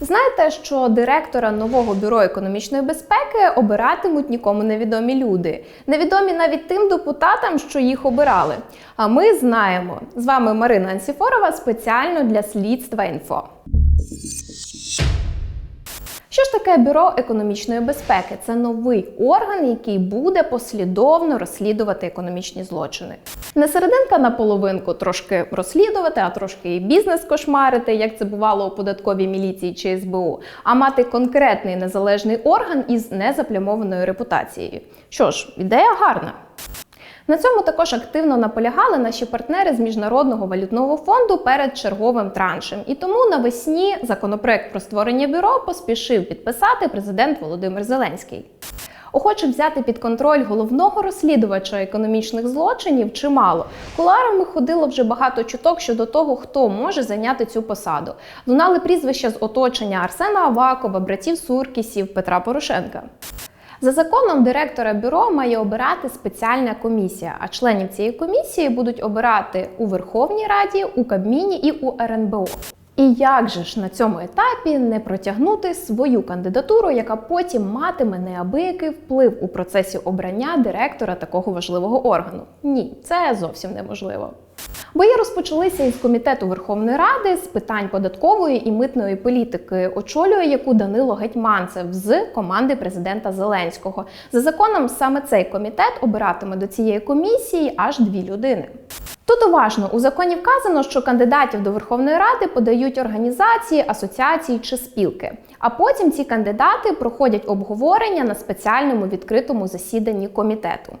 Знаєте, що директора нового бюро економічної безпеки обиратимуть нікому невідомі люди, невідомі навіть тим депутатам, що їх обирали. А ми знаємо. З вами Марина Ансіфорова спеціально для слідства інфо. Що ж таке бюро економічної безпеки? Це новий орган, який буде послідовно розслідувати економічні злочини. Не серединка на половинку трошки розслідувати, а трошки і бізнес кошмарити, як це бувало у податковій міліції чи СБУ, а мати конкретний незалежний орган із незаплямованою репутацією. Що ж, ідея гарна. На цьому також активно наполягали наші партнери з міжнародного валютного фонду перед черговим траншем. І тому навесні законопроект про створення бюро поспішив підписати президент Володимир Зеленський. Охочих взяти під контроль головного розслідувача економічних злочинів чимало. Куларами ходило вже багато чуток щодо того, хто може зайняти цю посаду. Лунали прізвища з оточення Арсена Авакова, братів Суркісів, Петра Порошенка. За законом директора бюро має обирати спеціальна комісія, а членів цієї комісії будуть обирати у Верховній Раді, у Кабміні і у РНБО. І як же ж на цьому етапі не протягнути свою кандидатуру, яка потім матиме неабиякий вплив у процесі обрання директора такого важливого органу? Ні, це зовсім неможливо. Бої розпочалися із комітету Верховної Ради з питань податкової і митної політики, очолює яку Данило Гетьманцев з команди президента Зеленського. За законом, саме цей комітет обиратиме до цієї комісії аж дві людини. Тут уважно у законі вказано, що кандидатів до Верховної Ради подають організації, асоціації чи спілки. А потім ці кандидати проходять обговорення на спеціальному відкритому засіданні комітету.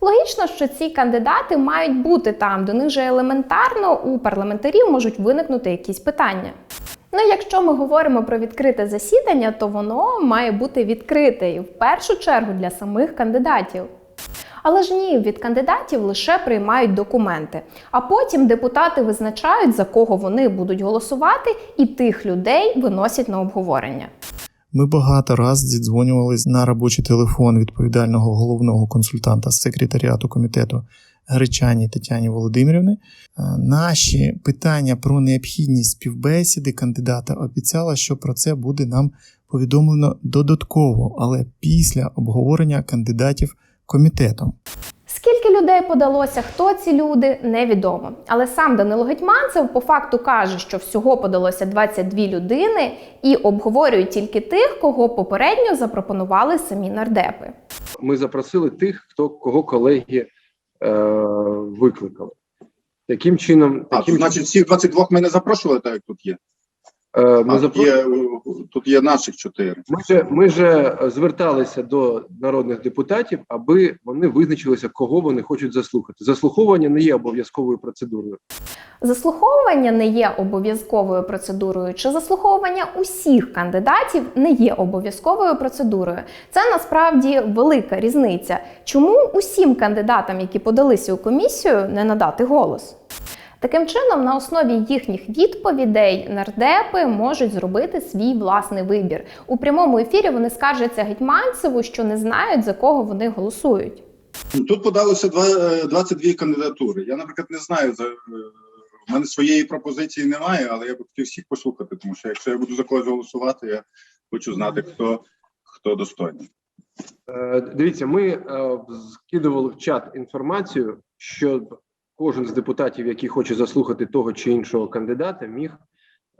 Логічно, що ці кандидати мають бути там, до них же елементарно у парламентарів можуть виникнути якісь питання. Ну, якщо ми говоримо про відкрите засідання, то воно має бути відкрите і в першу чергу для самих кандидатів. Але ж ні, від кандидатів лише приймають документи, а потім депутати визначають, за кого вони будуть голосувати, і тих людей виносять на обговорення. Ми багато раз зідзвонювались на робочий телефон відповідального головного консультанта з секретаріату комітету Гречані Тетяні Володимирівни. Е, Наші питання про необхідність співбесіди кандидата обіцяла, що про це буде нам повідомлено додатково, але після обговорення кандидатів комітетом. Скільки людей подалося, хто ці люди, невідомо. Але сам Данило Гетьманцев по факту каже, що всього подалося 22 людини і обговорюють тільки тих, кого попередньо запропонували самі нардепи. ми запросили тих, хто кого колеги е, викликали. Таким чином, А, таким то, значить, всіх 22 ми не запрошували, так як тут є. Е, ми, запро- є тут є наших чотири. ми, же, ми же зверталися до народних депутатів, аби вони визначилися, кого вони хочуть заслухати. Заслуховування не є обов'язковою процедурою. Заслуховування не є обов'язковою процедурою, чи заслуховування усіх кандидатів не є обов'язковою процедурою. Це насправді велика різниця. Чому усім кандидатам, які подалися у комісію, не надати голос? Таким чином, на основі їхніх відповідей нардепи можуть зробити свій власний вибір. У прямому ефірі вони скаржаться Гетьманцеву, що не знають за кого вони голосують. Тут подалося два- е, 22 кандидатури. Я, наприклад, не знаю за. е, У мене своєї пропозиції немає, але я б хотів всіх послухати, тому що якщо я буду за когось голосувати, я хочу знати, хто, хто достойний. Е, Дивіться, ми е, скидували в чат інформацію, що кожен з депутатів, який хоче заслухати того чи іншого кандидата, міг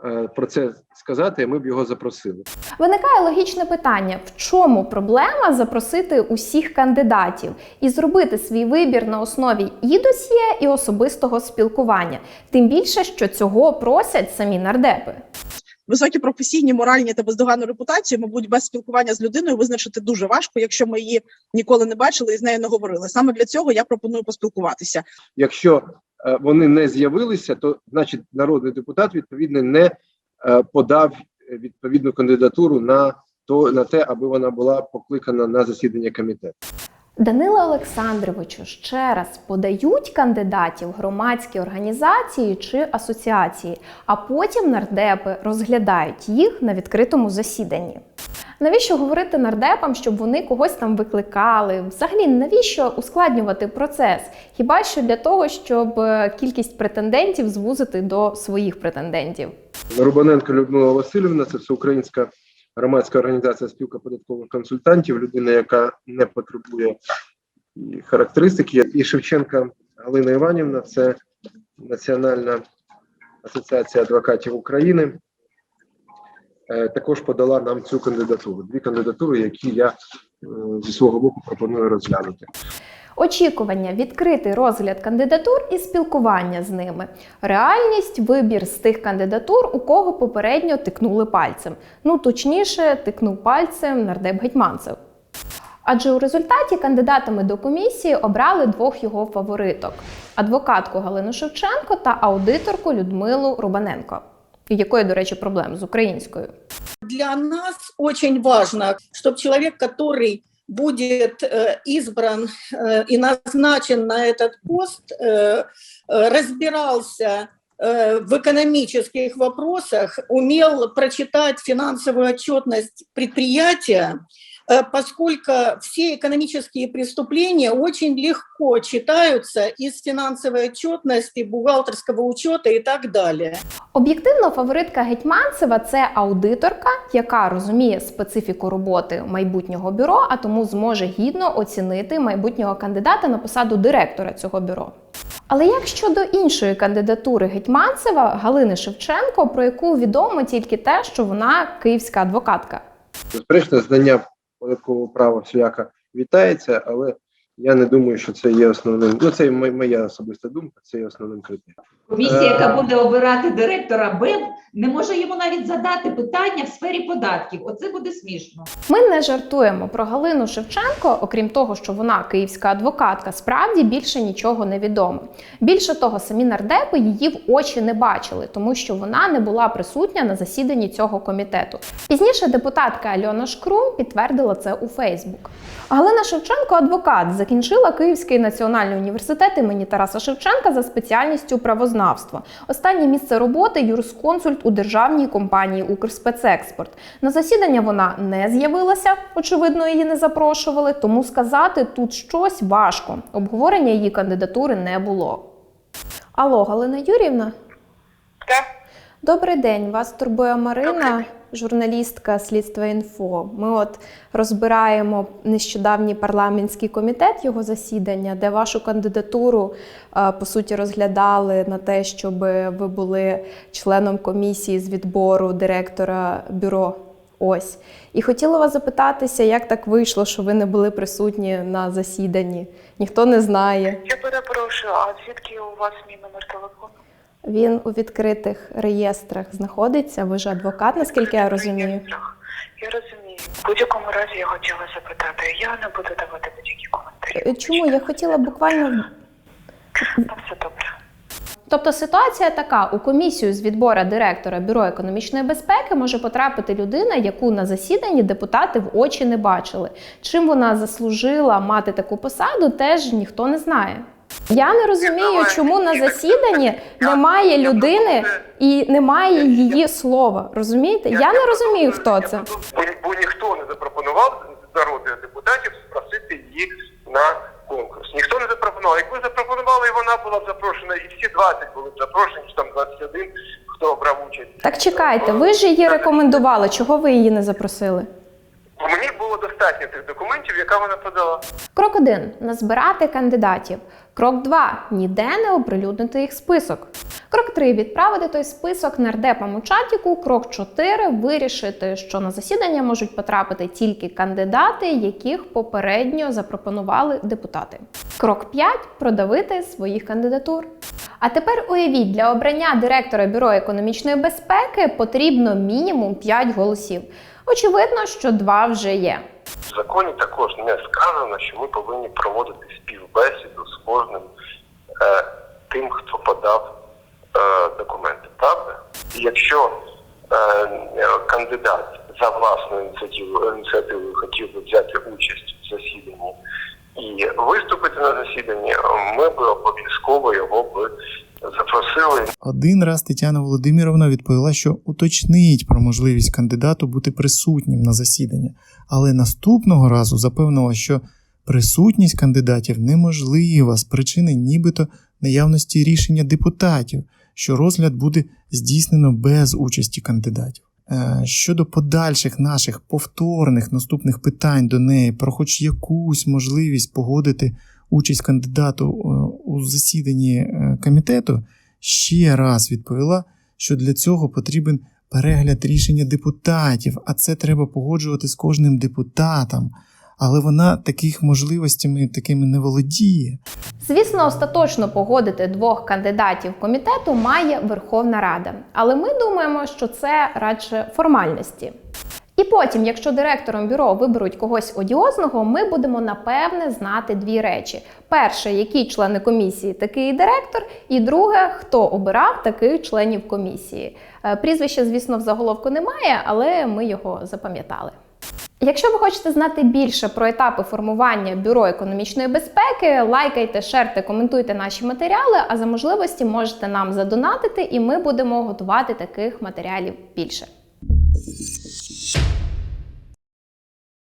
е, про це сказати, ми б його запросили. Виникає логічне питання: в чому проблема запросити усіх кандидатів і зробити свій вибір на основі і досьє, і особистого спілкування? Тим більше, що цього просять самі нардепи. Високі професійні, моральні та бездоганну репутацію, мабуть, без спілкування з людиною визначити дуже важко, якщо ми її ніколи не бачили і з нею не говорили. Саме для цього я пропоную поспілкуватися. Якщо е, вони не з'явилися, то значить народний депутат відповідно не е, подав відповідну кандидатуру на то на те, аби вона була покликана на засідання комітету. Даниле Олександровичу, ще раз подають кандидатів громадські організації чи асоціації, а потім нардепи розглядають їх на відкритому засіданні. Навіщо говорити нардепам, щоб вони когось там викликали? Взагалі, навіщо ускладнювати процес? Хіба що для того, щоб е, кількість претендентів звузити до своїх претендентів? Рубаненко Людмила Васильівна, це всеукраїнська громадська організація спілка податкових консультантів, людина, яка не потребує характеристики. І Шевченка Галина Іванівна, це Національна асоціація адвокатів України. Е, Також подала нам цю кандидатуру. Дві кандидатури, які я е, зі свого боку пропоную розглянути. Очікування, відкритий розгляд кандидатур і спілкування з ними. Реальність вибір з тих кандидатур, у кого попередньо тикнули пальцем. Ну точніше, тикнув пальцем нардеп Гетьманцев. Адже у результаті кандидатами до комісії обрали двох його фавориток: адвокатку Галину Шевченко та аудиторку Людмилу Рубаненко, якої, до речі, проблем з українською. для нас очень важно, чтобы человек, который будет э, избран э, и назначен на этот пост, э, разбирался в экономических вопросах, умел прочитать финансовую отчетность предприятия, поскольку все экономические преступления очень легко читаются из финансовой отчетности, бухгалтерского учета и так далее. Об'єктивно, фаворитка Гетьманцева це аудиторка, яка розуміє специфіку роботи майбутнього бюро, а тому зможе гідно оцінити майбутнього кандидата на посаду директора цього бюро. Але як щодо іншої кандидатури Гетьманцева Галини Шевченко, про яку відомо тільки те, що вона київська адвокатка. Безперечно, знання податкового права всіляка вітається, але я не думаю, що це є основним. Ну, це моя особиста думка, це є основним критерієм. Комісія, Е. яка буде обирати директора БЕБ, не може йому навіть задати питання в сфері податків. Оце буде смішно. Ми не жартуємо про Галину Шевченко, окрім того, що вона київська адвокатка, справді більше нічого не відомо. Більше того, самі нардепи її в очі не бачили, тому що вона не була присутня на засіданні цього комітету. Пізніше депутатка Альона Шкрум підтвердила це у Фейсбук. Галина Шевченко адвокат, закінчила Київський національний університет імені Тараса Шевченка за спеціальністю правознавство. Останнє місце роботи юрисконсульт у державній компанії Укрспецекспорт. На засідання вона не з'явилася, очевидно, її не запрошували, тому сказати тут щось важко. Обговорення її кандидатури не було. Алло, Галина Юрівна? Так. Добрий день, вас турбує Марина, Добрий день. Журналістка Слідства інфо. Ми от розбираємо нещодавній парламентський комітет його засідання, де вашу кандидатуру е, по суті розглядали на те, щоб ви були членом комісії з відбору директора бюро. Ось і хотіла вас запитатися, як так вийшло, що ви не були присутні на засіданні. Ніхто не знає. Я перепрошую, а звідки у вас мій номер телефону? Він у відкритих реєстрах знаходиться. Ви ж адвокат, наскільки я розумію. Я розумію. В будь-якому разі я хотіла запитати. Я не буду давати будь-які коментарі. Е, Чому я хотіла буквально Там все добре. Тобто ситуація така: у комісію з відбору директора бюро економічної безпеки може потрапити людина, яку на засіданні депутати в очі не бачили. Чим вона заслужила мати таку посаду, теж ніхто не знає. Я не розумію, чому на засіданні немає людини і немає її слова. Розумієте? Я не розумію, хто це. Бо, ніхто не запропонував народу депутатів спросити її на конкурс. Ніхто не запропонував. Якби запропонували, і вона була б запрошена, і всі 20 були б запрошені, чи там 21, хто брав участь. Так чекайте, ви ж її рекомендували. Чого ви її не запросили? Мені було достатньо тих документів, яка вона подала. Крок 1 назбирати кандидатів. Крок 2 ніде не оприлюднити їх список. Крок 3 відправити той список нардепам у чатіку. Крок 4 вирішити, що на засідання можуть потрапити тільки кандидати, яких попередньо запропонували депутати. Крок 5 продавити своїх кандидатур. А тепер уявіть, для обрання директора бюро економічної безпеки потрібно мінімум 5 голосів. Очевидно, що 2 вже є. В законі також не сказано, що ми повинні проводити співбесіду з кожним е, тим, хто подав е, документи. Правда? І якщо е, кандидат за власною ініціативою, ініціативою хотів би взяти участь в засіданні і виступити на засіданні, ми б обов'язково його б запросили. Один раз Тетяна Володимировна відповіла, що уточнить про можливість кандидату бути присутнім на засіданні, але наступного разу запевнила, що присутність кандидатів неможлива з причини нібито наявності рішення депутатів, що розгляд буде здійснено без участі кандидатів. Е, Щодо подальших наших повторних наступних питань до неї про хоч якусь можливість погодити участь кандидату е, у засіданні е, комітету, ще раз відповіла, що для цього потрібен перегляд рішення депутатів, а це треба погоджувати з кожним депутатом. Але вона таких можливостями такими не володіє. Звісно, остаточно погодити двох кандидатів комітету має Верховна Рада, але ми думаємо, що це радше формальності. І потім, якщо директором бюро виберуть когось одіозного, ми будемо напевне знати дві речі: перше, які члени комісії такий директор, і друге, хто обирав таких членів комісії. Е, Прізвища, звісно, в заголовку немає, але ми його запам'ятали. Якщо ви хочете знати більше про етапи формування бюро економічної безпеки, лайкайте, шерте, коментуйте наші матеріали. А за можливості можете нам задонатити, і ми будемо готувати таких матеріалів більше.